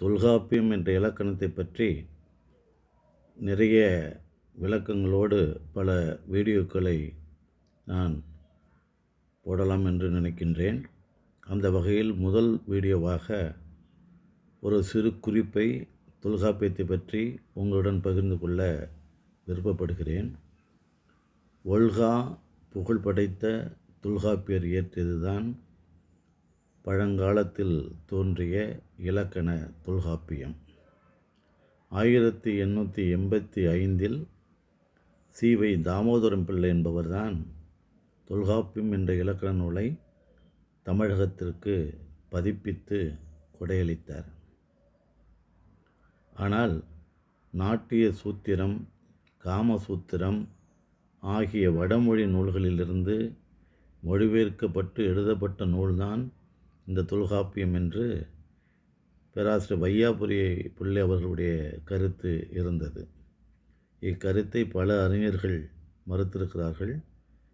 தொல்காப்பியம் என்ற இலக்கணத்தை பற்றி நிறைய விளக்கங்களோடு பல வீடியோக்களை நான் போடலாம் என்று நினைக்கின்றேன். அந்த வகையில் முதல் வீடியோவாக ஒரு சிறு குறிப்பை தொல்காப்பியத்தை பற்றி உங்களுடன் பகிர்ந்து கொள்ள விருப்பப்படுகிறேன். ஒல்கா புகழ் படைத்த தொல்காப்பியர் இயற்றியதுதான் பழங்காலத்தில் தோன்றிய இலக்கண தொல்காப்பியம். ஆயிரத்தி எண்ணூற்றி எண்பத்தி ஐந்தில் சீவை தாமோதரம் பிள்ளை என்பவர்தான் தொல்காப்பியம் என்ற இலக்கண நூலை தமிழகத்திற்கு பதிப்பித்து கொடையளித்தார். ஆனால் நாட்டிய சூத்திரம் காமசூத்திரம் ஆகிய வடமொழி நூல்களிலிருந்து மொழிபெயர்க்கப்பட்டு எழுதப்பட்ட நூல்தான் இந்த தொல்காப்பியம் என்று பேராசிரியர் வையாபுரி பிள்ளை அவர்களுடைய கருத்து இருந்தது. இக்கருத்தை பல அறிஞர்கள் மறுத்திருக்கிறார்கள்.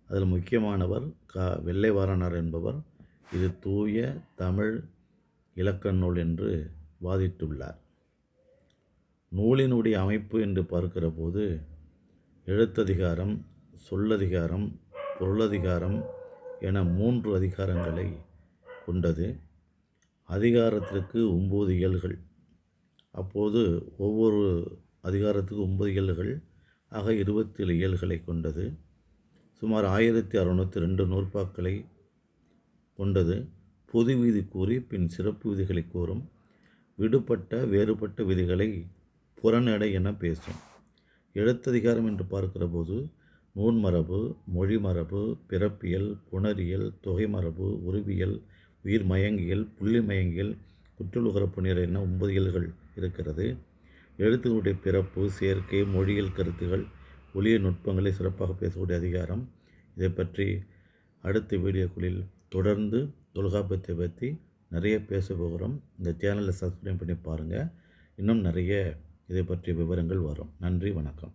அதில் முக்கியமானவர் கா வெள்ளைவாரணர் என்பவர். இது தூய தமிழ் இலக்கண நூல் என்று வாதிட்டுள்ளார். நூலினுடைய அமைப்பு என்று பார்க்கிற போது எழுத்ததிகாரம் சொல்லதிகாரம் பொருளதிகாரம் என மூன்று அதிகாரங்களை கொண்டது. அதிகாரத்திற்கு ஒம்பது இயல்கள் அப்போது ஒவ்வொரு அதிகாரத்துக்கு ஒன்பது இயல்கள் ஆக இருபத்தேழு இயல்களை கொண்டது. சுமார் ஆயிரத்தி அறுநூற்றி ரெண்டு நூற்பாக்களை கொண்டது. பொது விதி கூறி பின் சிறப்பு விதிகளை கூறும் விடுபட்ட வேறுபட்ட விதிகளை புறநடை என பேசும். எழுத்ததிகாரம் என்று பார்க்கிற போது நூன்மரபு மொழிமரபு பிறப்பியல் புணரியல் தொகைமரபு உருவியல் உயிர் மயங்கியல் புள்ளி மயங்கியல் குற்றலுகரப்பு நிற என ஒன்பது இயல்கள் இருக்கிறது. எழுத்துக்களுடைய பிறப்பு சேர்க்கை மொழியியல் கருத்துகள் ஒளிய நுட்பங்களை சிறப்பாக பேசக்கூடிய அதிகாரம். இதை பற்றி அடுத்த வீடியோக்களில் தொடர்ந்து தொல்காப்பியத்தை பற்றி நிறைய பேச போகிறோம். இந்த சேனலை சப்ஸ்கிரைப் பண்ணி பாருங்கள் இன்னும் நிறைய இதை பற்றிய விவரங்கள் வரும். நன்றி வணக்கம்.